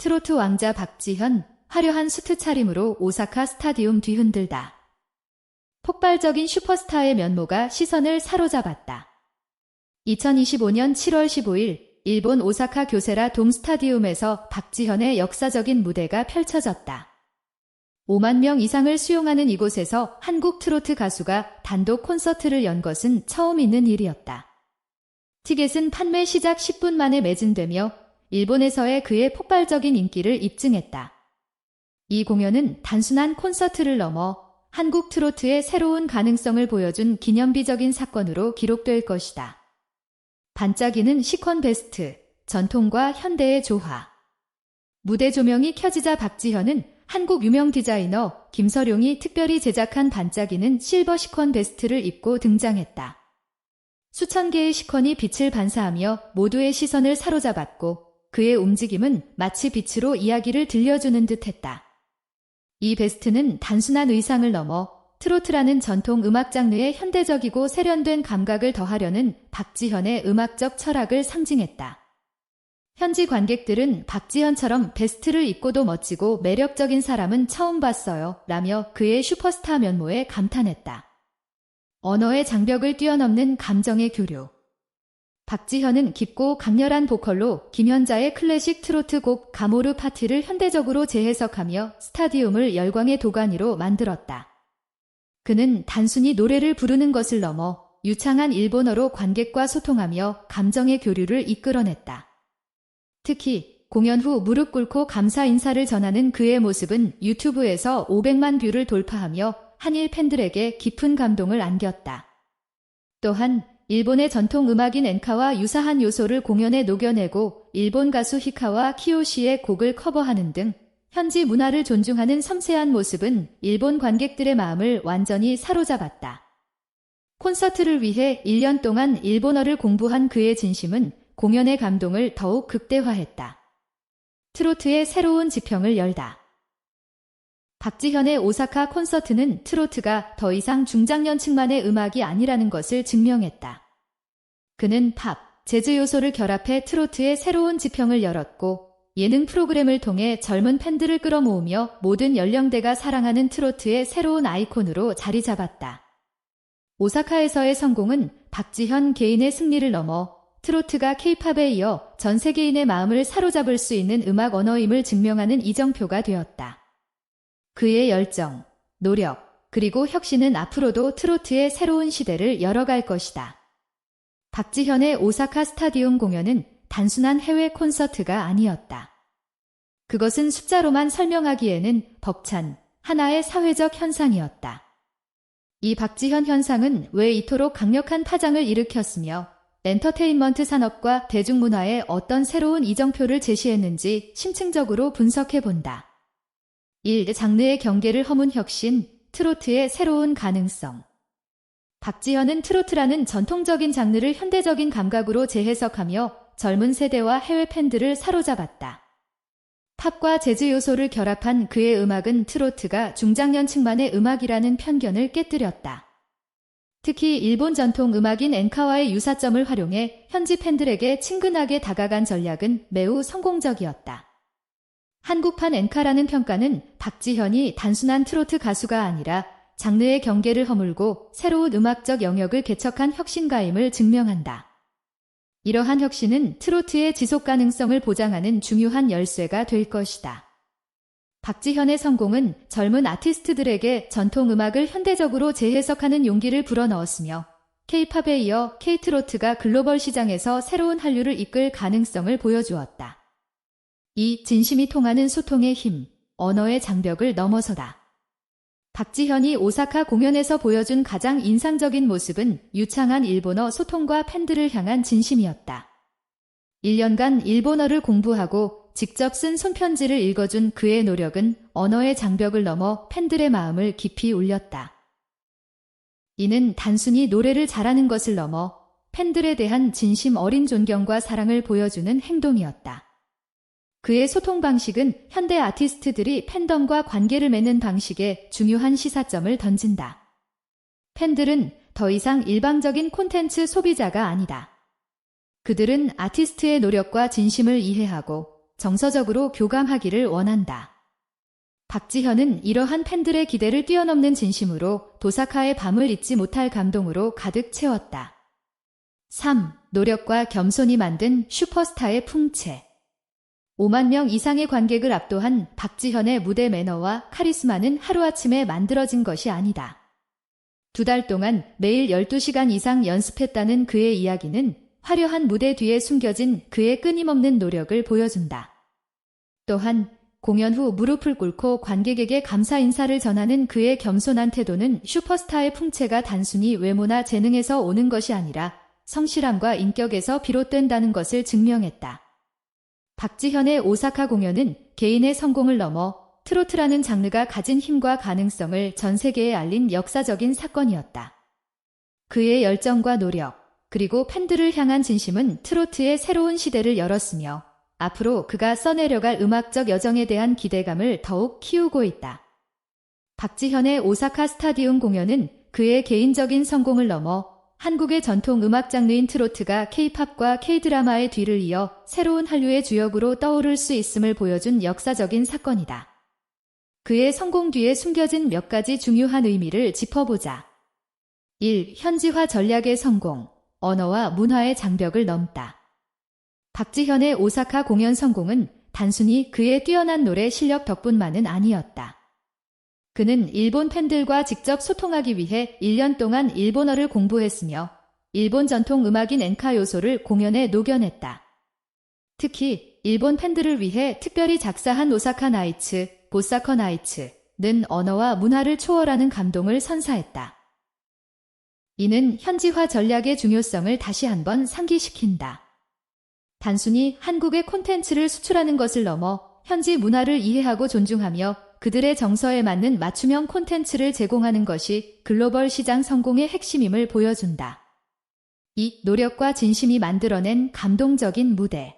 트로트 왕자 박지현, 화려한 수트 차림으로 오사카 스타디움 뒤흔들다. 폭발적인 슈퍼스타의 면모가 시선을 사로잡았다. 2025년 7월 15일 일본 오사카 교세라 돔 스타디움에서 박지현의 역사적인 무대가 펼쳐졌다. 5만 명 이상을 수용하는 이곳에서 한국 트로트 가수가 단독 콘서트를 연 것은 처음 있는 일이었다. 티켓은 판매 시작 10분 만에 매진되며 일본에서의 그의 폭발적인 인기를 입증했다. 이 공연은 단순한 콘서트를 넘어 한국 트로트의 새로운 가능성을 보여준 기념비적인 사건으로 기록될 것이다. 반짝이는 시콘 베스트, 전통과 현대의 조화. 무대 조명이 켜지자 박지현은 한국 유명 디자이너 김서룡이 특별히 제작한 반짝이는 실버 시콘 베스트를 입고 등장했다. 수천 개의 시콘이 빛을 반사하며 모두의 시선을 사로잡았고 그의 움직임은 마치 빛으로 이야기를 들려주는 듯 했다. 이 베스트는 단순한 의상을 넘어 트로트라는 전통 음악 장르의 현대적이고 세련된 감각을 더하려는 박지현의 음악적 철학을 상징했다. 현지 관객들은 박지현처럼 베스트를 입고도 멋지고 매력적인 사람은 처음 봤어요. 라며 그의 슈퍼스타 면모에 감탄했다. 언어의 장벽을 뛰어넘는 감정의 교류. 박지현은 깊고 강렬한 보컬로 김현자의 클래식 트로트 곡 가모르 파티를 현대적으로 재해석하며 스타디움을 열광의 도가니로 만들었다. 그는 단순히 노래를 부르는 것을 넘어 유창한 일본어로 관객과 소통하며 감정의 교류를 이끌어냈다. 특히 공연 후 무릎 꿇고 감사 인사를 전하는 그의 모습은 유튜브에서 500만 뷰를 돌파하며 한일 팬들에게 깊은 감동을 안겼다. 또한 일본의 전통 음악인 엔카와 유사한 요소를 공연에 녹여내고 일본 가수 히카와 키요시의 곡을 커버하는 등 현지 문화를 존중하는 섬세한 모습은 일본 관객들의 마음을 완전히 사로잡았다. 콘서트를 위해 1년 동안 일본어를 공부한 그의 진심은 공연의 감동을 더욱 극대화했다. 트로트의 새로운 지평을 열다. 박지현의 오사카 콘서트는 트로트가 더 이상 중장년층만의 음악이 아니라는 것을 증명했다. 그는 팝, 재즈 요소를 결합해 트로트의 새로운 지평을 열었고 예능 프로그램을 통해 젊은 팬들을 끌어모으며 모든 연령대가 사랑하는 트로트의 새로운 아이콘으로 자리 잡았다. 오사카에서의 성공은 박지현 개인의 승리를 넘어 트로트가 케이팝에 이어 전 세계인의 마음을 사로잡을 수 있는 음악 언어임을 증명하는 이정표가 되었다. 그의 열정, 노력, 그리고 혁신은 앞으로도 트로트의 새로운 시대를 열어갈 것이다. 박지현의 오사카 스타디움 공연은 단순한 해외 콘서트가 아니었다. 그것은 숫자로만 설명하기에는 벅찬 하나의 사회적 현상이었다. 이 박지현 현상은 왜 이토록 강력한 파장을 일으켰으며 엔터테인먼트 산업과 대중문화에 어떤 새로운 이정표를 제시했는지 심층적으로 분석해 본다. 1. 장르의 경계를 허문 혁신, 트로트의 새로운 가능성. 박지현은 트로트라는 전통적인 장르를 현대적인 감각으로 재해석하며 젊은 세대와 해외 팬들을 사로잡았다. 팝과 재즈 요소를 결합한 그의 음악은 트로트가 중장년층만의 음악이라는 편견을 깨뜨렸다. 특히 일본 전통 음악인 엔카와의 유사점을 활용해 현지 팬들에게 친근하게 다가간 전략은 매우 성공적이었다. 한국판 엔카라는 평가는 박지현이 단순한 트로트 가수가 아니라 장르의 경계를 허물고 새로운 음악적 영역을 개척한 혁신가임을 증명한다. 이러한 혁신은 트로트의 지속 가능성을 보장하는 중요한 열쇠가 될 것이다. 박지현의 성공은 젊은 아티스트들에게 전통 음악을 현대적으로 재해석하는 용기를 불어넣었으며 K-팝에 이어 K-트로트가 글로벌 시장에서 새로운 한류를 이끌 가능성을 보여주었다. 이 진심이 통하는 소통의 힘, 언어의 장벽을 넘어서다. 박지현이 오사카 공연에서 보여준 가장 인상적인 모습은 유창한 일본어 소통과 팬들을 향한 진심이었다. 1년간 일본어를 공부하고 직접 쓴 손편지를 읽어준 그의 노력은 언어의 장벽을 넘어 팬들의 마음을 깊이 울렸다. 이는 단순히 노래를 잘하는 것을 넘어 팬들에 대한 진심 어린 존경과 사랑을 보여주는 행동이었다. 그의 소통 방식은 현대 아티스트들이 팬덤과 관계를 맺는 방식에 중요한 시사점을 던진다. 팬들은 더 이상 일방적인 콘텐츠 소비자가 아니다. 그들은 아티스트의 노력과 진심을 이해하고 정서적으로 교감하기를 원한다. 박지현은 이러한 팬들의 기대를 뛰어넘는 진심으로 도사카의 밤을 잊지 못할 감동으로 가득 채웠다. 3. 노력과 겸손이 만든 슈퍼스타의 풍채. 5만 명 이상의 관객을 압도한 박지현의 무대 매너와 카리스마는 하루아침에 만들어진 것이 아니다. 두 달 동안 매일 12시간 이상 연습했다는 그의 이야기는 화려한 무대 뒤에 숨겨진 그의 끊임없는 노력을 보여준다. 또한 공연 후 무릎을 꿇고 관객에게 감사 인사를 전하는 그의 겸손한 태도는 슈퍼스타의 풍채가 단순히 외모나 재능에서 오는 것이 아니라 성실함과 인격에서 비롯된다는 것을 증명했다. 박지현의 오사카 공연은 개인의 성공을 넘어 트로트라는 장르가 가진 힘과 가능성을 전 세계에 알린 역사적인 사건이었다. 그의 열정과 노력, 그리고 팬들을 향한 진심은 트로트의 새로운 시대를 열었으며 앞으로 그가 써내려갈 음악적 여정에 대한 기대감을 더욱 키우고 있다. 박지현의 오사카 스타디움 공연은 그의 개인적인 성공을 넘어 한국의 전통 음악 장르인 트로트가 케이팝과 케이드라마의 뒤를 이어 새로운 한류의 주역으로 떠오를 수 있음을 보여준 역사적인 사건이다. 그의 성공 뒤에 숨겨진 몇 가지 중요한 의미를 짚어보자. 1. 현지화 전략의 성공. 언어와 문화의 장벽을 넘다. 박지현의 오사카 공연 성공은 단순히 그의 뛰어난 노래 실력 덕분만은 아니었다. 그는 일본 팬들과 직접 소통하기 위해 1년 동안 일본어를 공부했으며 일본 전통 음악인 엔카 요소를 공연에 녹여냈다. 특히 일본 팬들을 위해 특별히 작사한 오사카 나이츠, 보사커 나이츠는 언어와 문화를 초월하는 감동을 선사했다. 이는 현지화 전략의 중요성을 다시 한번 상기시킨다. 단순히 한국의 콘텐츠를 수출하는 것을 넘어 현지 문화를 이해하고 존중하며 그들의 정서에 맞는 맞춤형 콘텐츠를 제공하는 것이 글로벌 시장 성공의 핵심임을 보여준다. 이 노력과 진심이 만들어낸 감동적인 무대.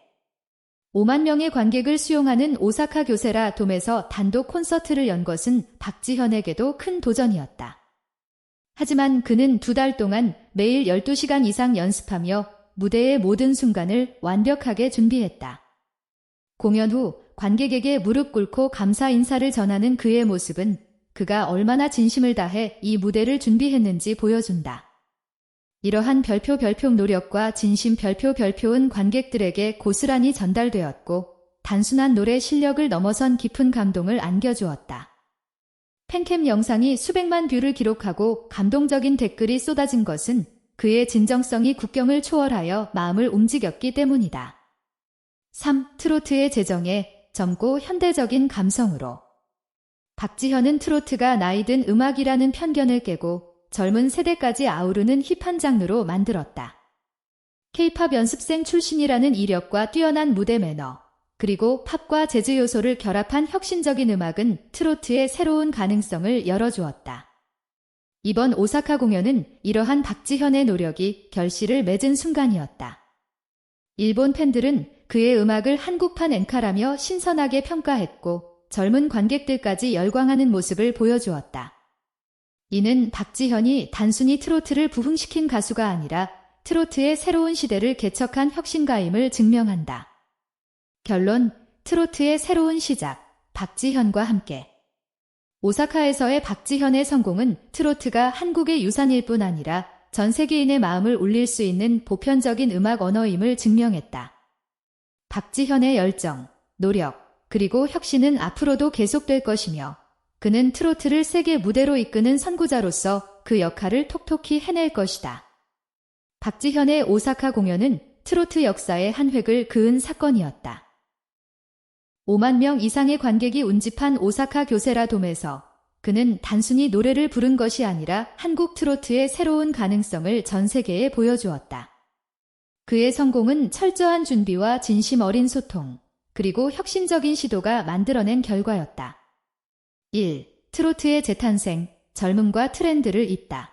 5만 명의 관객을 수용하는 오사카 교세라 돔에서 단독 콘서트를 연 것은 박지현에게도 큰 도전이었다. 하지만 그는 두 달 동안 매일 12시간 이상 연습하며 무대의 모든 순간을 완벽하게 준비했다. 공연 후 관객에게 무릎 꿇고 감사 인사를 전하는 그의 모습은 그가 얼마나 진심을 다해 이 무대를 준비했는지 보여준다. 이러한 별표 별표 노력과 진심 별표 별표은 관객들에게 고스란히 전달되었고 단순한 노래 실력을 넘어선 깊은 감동을 안겨주었다. 팬캠 영상이 수백만 뷰를 기록하고 감동적인 댓글이 쏟아진 것은 그의 진정성이 국경을 초월하여 마음을 움직였기 때문이다. 3. 트로트의 재정에 젊고 현대적인 감성으로 박지현은 트로트가 나이든 음악이라는 편견을 깨고 젊은 세대까지 아우르는 힙한 장르로 만들었다. 케이팝 연습생 출신이라는 이력과 뛰어난 무대 매너, 그리고 팝과 재즈 요소를 결합한 혁신적인 음악은 트로트의 새로운 가능성을 열어주었다. 이번 오사카 공연은 이러한 박지현의 노력이 결실을 맺은 순간이었다. 일본 팬들은 그의 음악을 한국판 엔카라며 신선하게 평가했고 젊은 관객들까지 열광하는 모습을 보여주었다. 이는 박지현이 단순히 트로트를 부흥시킨 가수가 아니라 트로트의 새로운 시대를 개척한 혁신가임을 증명한다. 결론, 트로트의 새로운 시작, 박지현과 함께. 오사카에서의 박지현의 성공은 트로트가 한국의 유산일 뿐 아니라 전 세계인의 마음을 울릴 수 있는 보편적인 음악 언어임을 증명했다. 박지현의 열정, 노력, 그리고 혁신은 앞으로도 계속될 것이며 그는 트로트를 세계 무대로 이끄는 선구자로서 그 역할을 톡톡히 해낼 것이다. 박지현의 오사카 공연은 트로트 역사의 한 획을 그은 사건이었다. 5만 명 이상의 관객이 운집한 오사카 교세라 돔에서 그는 단순히 노래를 부른 것이 아니라 한국 트로트의 새로운 가능성을 전 세계에 보여주었다. 그의 성공은 철저한 준비와 진심 어린 소통, 그리고 혁신적인 시도가 만들어낸 결과였다. 1. 트로트의 재탄생, 젊음과 트렌드를 잇다.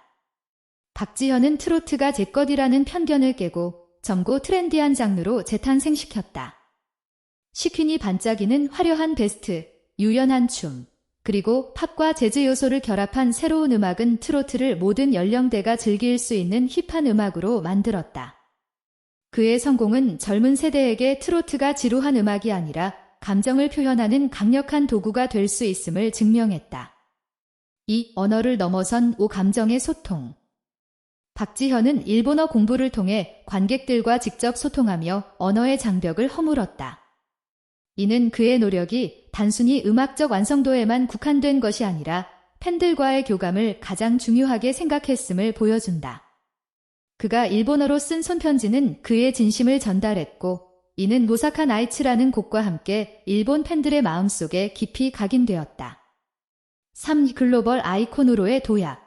박지현은 트로트가 제 것이라는 편견을 깨고 젊고 트렌디한 장르로 재탄생시켰다. 시퀸이 반짝이는 화려한 베스트, 유연한 춤, 그리고 팝과 재즈 요소를 결합한 새로운 음악은 트로트를 모든 연령대가 즐길 수 있는 힙한 음악으로 만들었다. 그의 성공은 젊은 세대에게 트로트가 지루한 음악이 아니라 감정을 표현하는 강력한 도구가 될 수 있음을 증명했다. 이 언어를 넘어선 오 감정의 소통. 박지현은 일본어 공부를 통해 관객들과 직접 소통하며 언어의 장벽을 허물었다. 이는 그의 노력이 단순히 음악적 완성도에만 국한된 것이 아니라 팬들과의 교감을 가장 중요하게 생각했음을 보여준다. 그가 일본어로 쓴 손편지는 그의 진심을 전달했고, 이는 모사카 나이츠라는 곡과 함께 일본 팬들의 마음속에 깊이 각인되었다. 3. 글로벌 아이콘으로의 도약.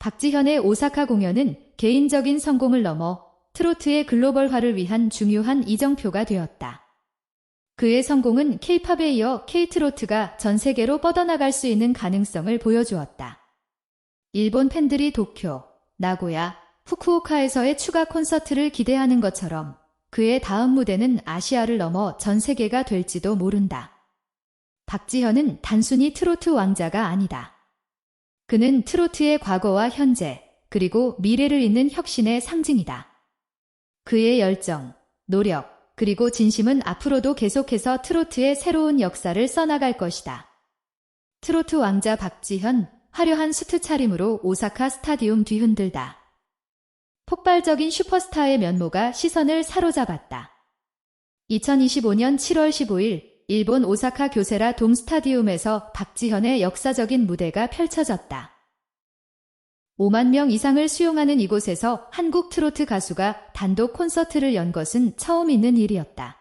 박지현의 오사카 공연은 개인적인 성공을 넘어 트로트의 글로벌화를 위한 중요한 이정표가 되었다. 그의 성공은 케이팝에 이어 케이트로트가 전 세계로 뻗어나갈 수 있는 가능성을 보여주었다. 일본 팬들이 도쿄, 나고야, 후쿠오카에서의 추가 콘서트를 기대하는 것처럼 그의 다음 무대는 아시아를 넘어 전 세계가 될지도 모른다. 박지현은 단순히 트로트 왕자가 아니다. 그는 트로트의 과거와 현재, 그리고 미래를 잇는 혁신의 상징이다. 그의 열정, 노력, 그리고 진심은 앞으로도 계속해서 트로트의 새로운 역사를 써나갈 것이다. 트로트 왕자 박지현, 화려한 수트 차림으로 오사카 스타디움 뒤흔들다. 폭발적인 슈퍼스타의 면모가 시선을 사로잡았다. 2025년 7월 15일 일본 오사카 교세라 돔 스타디움에서 박지현의 역사적인 무대가 펼쳐졌다. 5만 명 이상을 수용하는 이곳에서 한국 트로트 가수가 단독 콘서트를 연 것은 처음 있는 일이었다.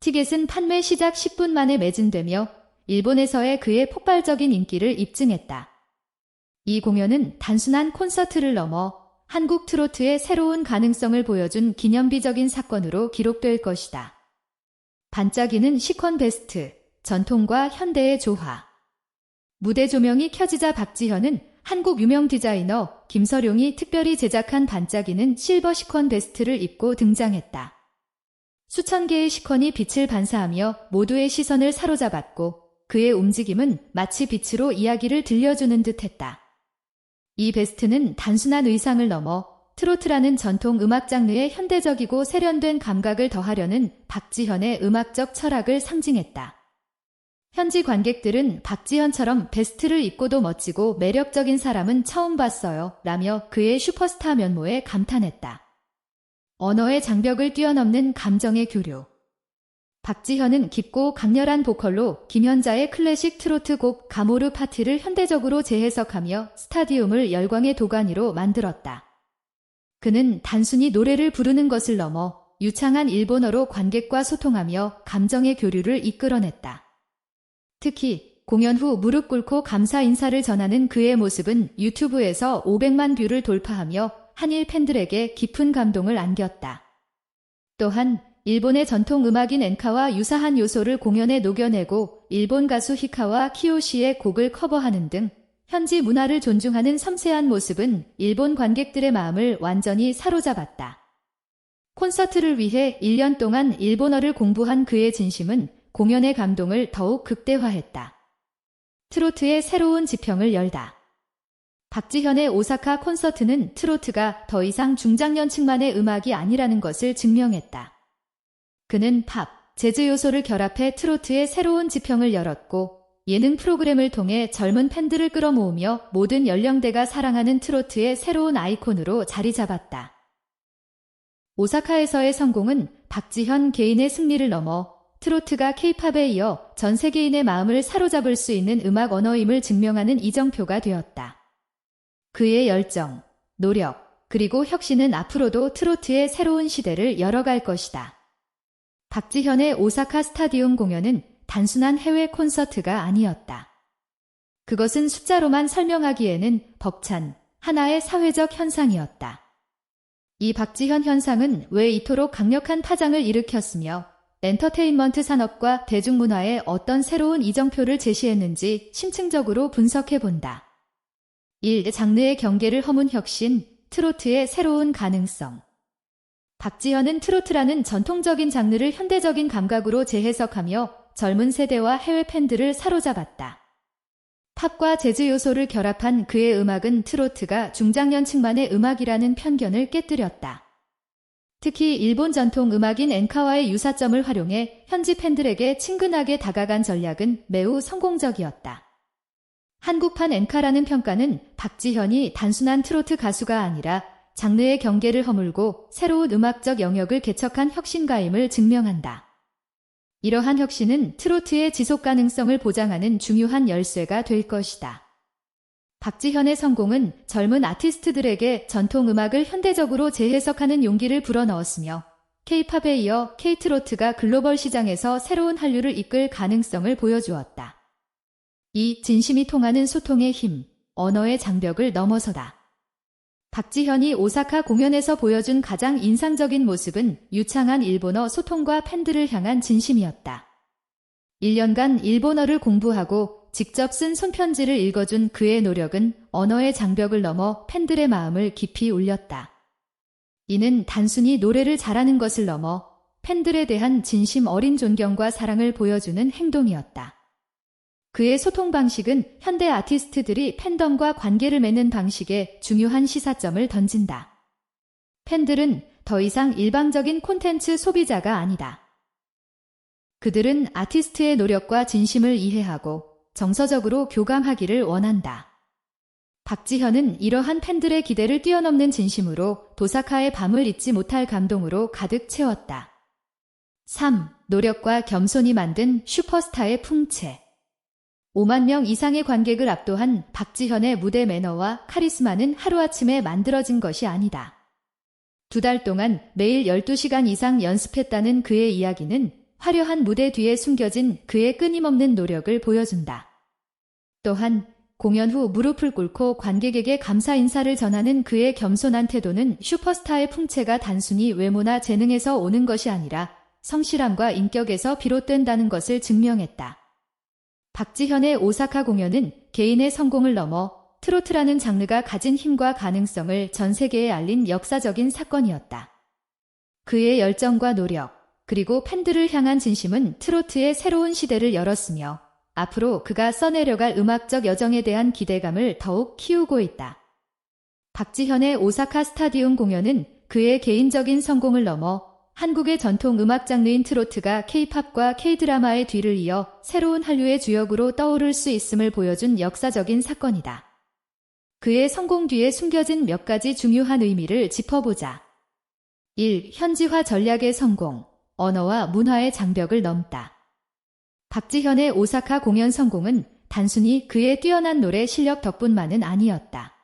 티켓은 판매 시작 10분 만에 매진되며 일본에서의 그의 폭발적인 인기를 입증했다. 이 공연은 단순한 콘서트를 넘어 한국 트로트의 새로운 가능성을 보여준 기념비적인 사건으로 기록될 것이다. 반짝이는 시컨 베스트, 전통과 현대의 조화. 무대 조명이 켜지자 박지현은 한국 유명 디자이너 김서룡이 특별히 제작한 반짝이는 실버 시컨 베스트를 입고 등장했다. 수천 개의 시컨이 빛을 반사하며 모두의 시선을 사로잡았고 그의 움직임은 마치 빛으로 이야기를 들려주는 듯 했다. 이 베스트는 단순한 의상을 넘어 트로트라는 전통 음악 장르의 현대적이고 세련된 감각을 더하려는 박지현의 음악적 철학을 상징했다. 현지 관객들은 박지현처럼 베스트를 입고도 멋지고 매력적인 사람은 처음 봤어요. 라며 그의 슈퍼스타 면모에 감탄했다. 언어의 장벽을 뛰어넘는 감정의 교류. 박지현은 깊고 강렬한 보컬로 김현자의 클래식 트로트 곡 가모르 파티를 현대적으로 재해석하며 스타디움을 열광의 도가니로 만들었다. 그는 단순히 노래를 부르는 것을 넘어 유창한 일본어로 관객과 소통하며 감정의 교류를 이끌어냈다. 특히 공연 후 무릎 꿇고 감사 인사를 전하는 그의 모습은 유튜브에서 500만 뷰를 돌파하며 한일 팬들에게 깊은 감동을 안겼다. 또한 일본의 전통 음악인 엔카와 유사한 요소를 공연에 녹여내고 일본 가수 히카와 키요시의 곡을 커버하는 등 현지 문화를 존중하는 섬세한 모습은 일본 관객들의 마음을 완전히 사로잡았다. 콘서트를 위해 1년 동안 일본어를 공부한 그의 진심은 공연의 감동을 더욱 극대화했다. 트로트의 새로운 지평을 열다. 박지현의 오사카 콘서트는 트로트가 더 이상 중장년층만의 음악이 아니라는 것을 증명했다. 그는 팝, 재즈 요소를 결합해 트로트의 새로운 지평을 열었고 예능 프로그램을 통해 젊은 팬들을 끌어모으며 모든 연령대가 사랑하는 트로트의 새로운 아이콘으로 자리 잡았다. 오사카에서의 성공은 박지현 개인의 승리를 넘어 트로트가 케이팝에 이어 전 세계인의 마음을 사로잡을 수 있는 음악 언어임을 증명하는 이정표가 되었다. 그의 열정, 노력, 그리고 혁신은 앞으로도 트로트의 새로운 시대를 열어갈 것이다. 박지현의 오사카 스타디움 공연은 단순한 해외 콘서트가 아니었다. 그것은 숫자로만 설명하기에는 벅찬 하나의 사회적 현상이었다. 이 박지현 현상은 왜 이토록 강력한 파장을 일으켰으며 엔터테인먼트 산업과 대중문화에 어떤 새로운 이정표를 제시했는지 심층적으로 분석해 본다. 1. 장르의 경계를 허문 혁신, 트로트의 새로운 가능성. 박지현은 트로트라는 전통적인 장르를 현대적인 감각으로 재해석하며 젊은 세대와 해외 팬들을 사로잡았다. 팝과 재즈 요소를 결합한 그의 음악은 트로트가 중장년층만의 음악이라는 편견을 깨뜨렸다. 특히 일본 전통 음악인 엔카와의 유사점을 활용해 현지 팬들에게 친근하게 다가간 전략은 매우 성공적이었다. 한국판 엔카라는 평가는 박지현이 단순한 트로트 가수가 아니라 장르의 경계를 허물고 새로운 음악적 영역을 개척한 혁신가임을 증명한다. 이러한 혁신은 트로트의 지속 가능성을 보장하는 중요한 열쇠가 될 것이다. 박지현의 성공은 젊은 아티스트들에게 전통 음악을 현대적으로 재해석하는 용기를 불어넣었으며 K-팝에 이어 K-트로트가 글로벌 시장에서 새로운 한류를 이끌 가능성을 보여주었다. 이 진심이 통하는 소통의 힘, 언어의 장벽을 넘어서다. 박지현이 오사카 공연에서 보여준 가장 인상적인 모습은 유창한 일본어 소통과 팬들을 향한 진심이었다. 1년간 일본어를 공부하고 직접 쓴 손편지를 읽어준 그의 노력은 언어의 장벽을 넘어 팬들의 마음을 깊이 울렸다. 이는 단순히 노래를 잘하는 것을 넘어 팬들에 대한 진심 어린 존경과 사랑을 보여주는 행동이었다. 그의 소통 방식은 현대 아티스트들이 팬덤과 관계를 맺는 방식에 중요한 시사점을 던진다. 팬들은 더 이상 일방적인 콘텐츠 소비자가 아니다. 그들은 아티스트의 노력과 진심을 이해하고 정서적으로 교감하기를 원한다. 박지현은 이러한 팬들의 기대를 뛰어넘는 진심으로 도사카의 밤을 잊지 못할 감동으로 가득 채웠다. 3. 노력과 겸손이 만든 슈퍼스타의 풍채. 5만 명 이상의 관객을 압도한 박지현의 무대 매너와 카리스마는 하루아침에 만들어진 것이 아니다. 두 달 동안 매일 12시간 이상 연습했다는 그의 이야기는 화려한 무대 뒤에 숨겨진 그의 끊임없는 노력을 보여준다. 또한 공연 후 무릎을 꿇고 관객에게 감사 인사를 전하는 그의 겸손한 태도는 슈퍼스타의 풍채가 단순히 외모나 재능에서 오는 것이 아니라 성실함과 인격에서 비롯된다는 것을 증명했다. 박지현의 오사카 공연은 개인의 성공을 넘어 트로트라는 장르가 가진 힘과 가능성을 전 세계에 알린 역사적인 사건이었다. 그의 열정과 노력, 그리고 팬들을 향한 진심은 트로트의 새로운 시대를 열었으며 앞으로 그가 써내려갈 음악적 여정에 대한 기대감을 더욱 키우고 있다. 박지현의 오사카 스타디움 공연은 그의 개인적인 성공을 넘어 한국의 전통 음악 장르인 트로트가 K-팝과 K-드라마의 뒤를 이어 새로운 한류의 주역으로 떠오를 수 있음을 보여준 역사적인 사건이다. 그의 성공 뒤에 숨겨진 몇 가지 중요한 의미를 짚어보자. 1. 현지화 전략의 성공. 언어와 문화의 장벽을 넘다. 박지현의 오사카 공연 성공은 단순히 그의 뛰어난 노래 실력 덕분만은 아니었다.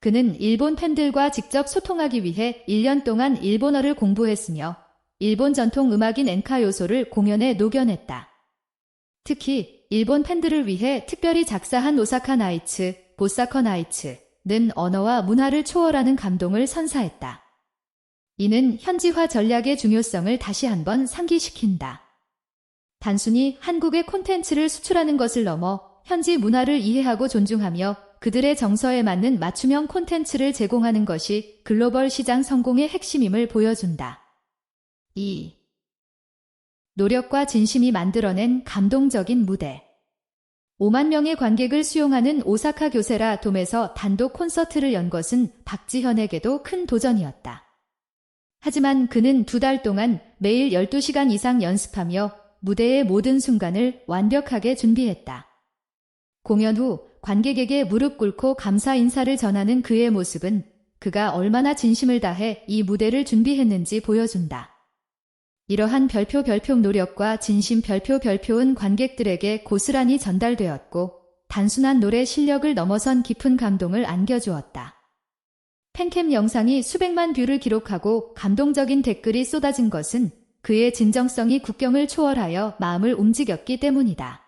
그는 일본 팬들과 직접 소통하기 위해 1년 동안 일본어를 공부했으며 일본 전통 음악인 엔카 요소를 공연에 녹여냈다. 특히 일본 팬들을 위해 특별히 작사한 오사카 나이츠, 보사커 나이츠는 언어와 문화를 초월하는 감동을 선사했다. 이는 현지화 전략의 중요성을 다시 한번 상기시킨다. 단순히 한국의 콘텐츠를 수출하는 것을 넘어 현지 문화를 이해하고 존중하며 그들의 정서에 맞는 맞춤형 콘텐츠를 제공하는 것이 글로벌 시장 성공의 핵심임을 보여준다. 2. 노력과 진심이 만들어낸 감동적인 무대. 5만 명의 관객을 수용하는 오사카 교세라 돔에서 단독 콘서트를 연 것은 박지현에게도 큰 도전이었다. 하지만 그는 두 달 동안 매일 12시간 이상 연습하며 무대의 모든 순간을 완벽하게 준비했다. 공연 후 관객에게 무릎 꿇고 감사 인사를 전하는 그의 모습은 그가 얼마나 진심을 다해 이 무대를 준비했는지 보여준다. 이러한 별표 별표 노력과 진심 별표 별표은 관객들에게 고스란히 전달되었고 단순한 노래 실력을 넘어선 깊은 감동을 안겨주었다. 팬캠 영상이 수백만 뷰를 기록하고 감동적인 댓글이 쏟아진 것은 그의 진정성이 국경을 초월하여 마음을 움직였기 때문이다.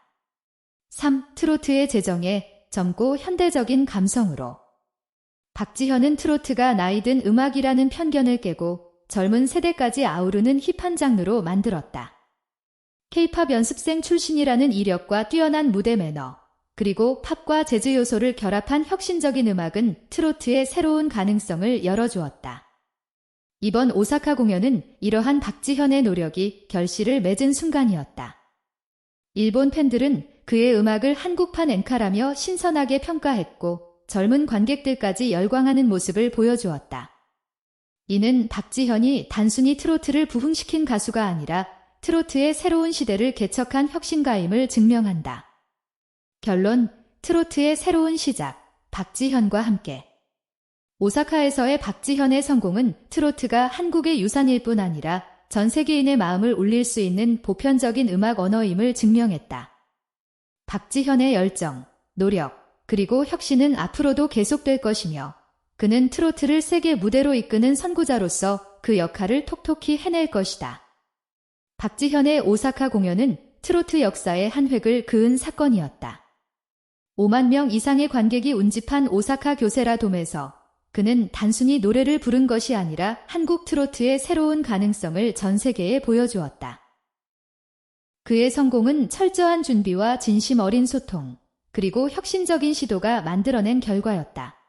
3. 트로트의 재정에 젊고 현대적인 감성으로 박지현은 트로트가 나이든 음악이라는 편견을 깨고 젊은 세대까지 아우르는 힙한 장르로 만들었다. 케이팝 연습생 출신이라는 이력과 뛰어난 무대 매너, 그리고 팝과 재즈 요소를 결합한 혁신적인 음악은 트로트의 새로운 가능성을 열어주었다. 이번 오사카 공연은 이러한 박지현의 노력이 결실을 맺은 순간이었다. 일본 팬들은 그의 음악을 한국판 엔카라며 신선하게 평가했고 젊은 관객들까지 열광하는 모습을 보여주었다. 이는 박지현이 단순히 트로트를 부흥시킨 가수가 아니라 트로트의 새로운 시대를 개척한 혁신가임을 증명한다. 결론, 트로트의 새로운 시작, 박지현과 함께. 오사카에서의 박지현의 성공은 트로트가 한국의 유산일 뿐 아니라 전 세계인의 마음을 울릴 수 있는 보편적인 음악 언어임을 증명했다. 박지현의 열정, 노력, 그리고 혁신은 앞으로도 계속될 것이며 그는 트로트를 세계 무대로 이끄는 선구자로서 그 역할을 톡톡히 해낼 것이다. 박지현의 오사카 공연은 트로트 역사의 한 획을 그은 사건이었다. 5만 명 이상의 관객이 운집한 오사카 교세라 돔에서 그는 단순히 노래를 부른 것이 아니라 한국 트로트의 새로운 가능성을 전 세계에 보여주었다. 그의 성공은 철저한 준비와 진심 어린 소통, 그리고 혁신적인 시도가 만들어낸 결과였다.